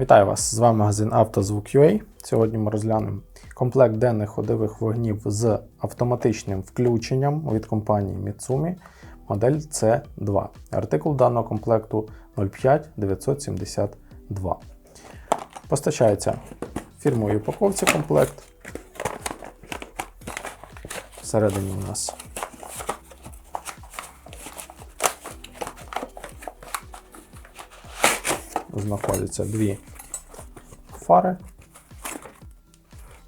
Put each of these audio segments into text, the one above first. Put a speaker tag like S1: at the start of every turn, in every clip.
S1: Вітаю вас! З вами магазин «Автозвук.UA». Сьогодні ми розглянемо комплект денних ходових вогнів з автоматичним включенням від компанії Mitsumi модель C2. Артикул даного комплекту 05972. Постачається в упаковці комплект. Всередині у нас знаходяться дві фари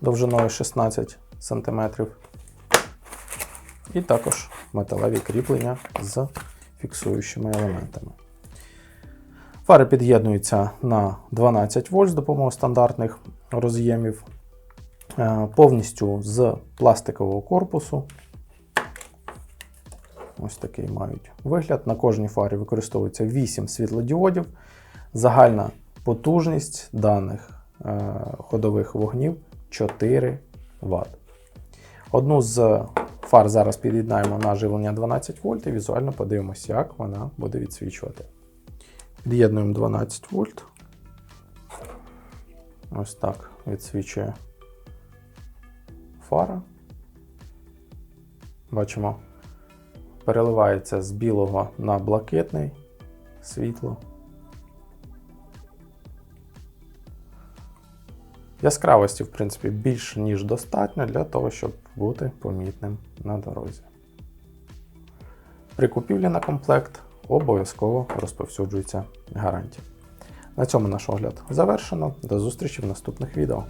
S1: довжиною 16 см. І також металеві кріплення з фіксуючими елементами. Фари під'єднуються на 12 вольт з допомогою стандартних роз'ємів, е, повністю з пластикового корпусу. Ось такий мають вигляд. На кожній фарі використовується 8 світлодіодів. Загальна потужність даних ходових вогнів 4 Вт. Одну з фар зараз під'єднаємо на живлення 12 вольт і візуально подивимося, як вона буде відсвічувати. Під'єднуємо 12 вольт. Ось так відсвічує фара. Бачимо, переливається з білого на блакитний світло. Яскравості, в принципі, більше, ніж достатньо для того, щоб бути помітним на дорозі. При купівлі на комплект обов'язково розповсюджується гарантія. На цьому наш огляд завершено. До зустрічі в наступних відео.